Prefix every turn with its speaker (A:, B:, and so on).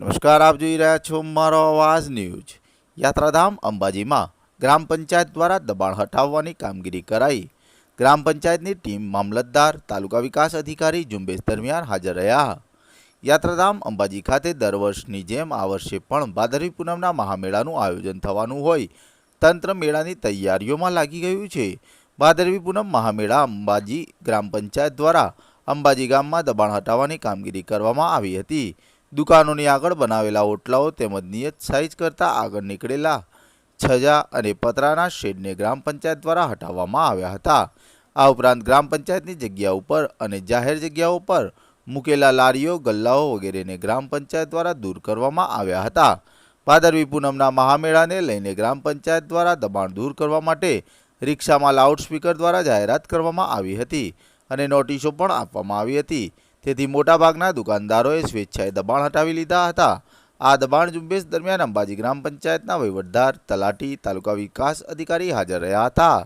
A: નમસ્કાર, આપ જોઈ રહ્યા છો મારો અવાજ ન્યૂઝ. યાત્રાધામ અંબાજીમાં ગ્રામ પંચાયત દ્વારા દબાણ હટાવવાની કામગીરી કરાઈ. ગ્રામ પંચાયતની ટીમ મામલતદાર, તાલુકા વિકાસ અધિકારી ઝુંબેશ દરમિયાન હાજર રહ્યા. યાત્રાધામ અંબાજી ખાતે દર વર્ષની જેમ આ વર્ષે પણ ભાદરવી પૂનમના મહામેળાનું આયોજન થવાનું હોય. તંત્ર મેળાની તૈયારીઓમાં લાગી ગયું છે. ભાદરવી પૂનમ મહામેળા અંબાજી ગ્રામ પંચાયત દ્વારા અંબાજી ગામમાં દબાણ હટાવવાની કામગીરી કરવામાં આવી હતી. દુકાનોની આગળ બનાવેલા ઓટલાઓ તેમજ નિયત સાઇઝ કરતાં આગળ નીકળેલા છજા અને પતરાના શેડને ગ્રામ પંચાયત દ્વારા હટાવવામાં આવ્યા હતા. આ ઉપરાંત ગ્રામ પંચાયતની જગ્યા ઉપર અને જાહેર જગ્યાઓ પર મૂકેલા લારીઓ, ગલ્લાઓ વગેરેને ગ્રામ પંચાયત દ્વારા દૂર કરવામાં આવ્યા હતા. ભાદરવી પૂનમના મહામેળાને લઈને ગ્રામ પંચાયત દ્વારા દબાણ દૂર કરવા માટે રિક્ષામાં લાઉડસ્પીકર દ્વારા જાહેરાત કરવામાં આવી હતી અને નોટિસો પણ આપવામાં આવી હતી. તેથી મોટાભાગના દુકાનદારોએ સ્વેચ્છાએ દબાણ હટાવી લીધા હતા. આ દબાણ ઝુંબેશ દરમિયાન અંબાજી ગ્રામ પંચાયતના વહીવટદાર તલાટી તાલુકા વિકાસ અધિકારી હાજર રહ્યા હતા.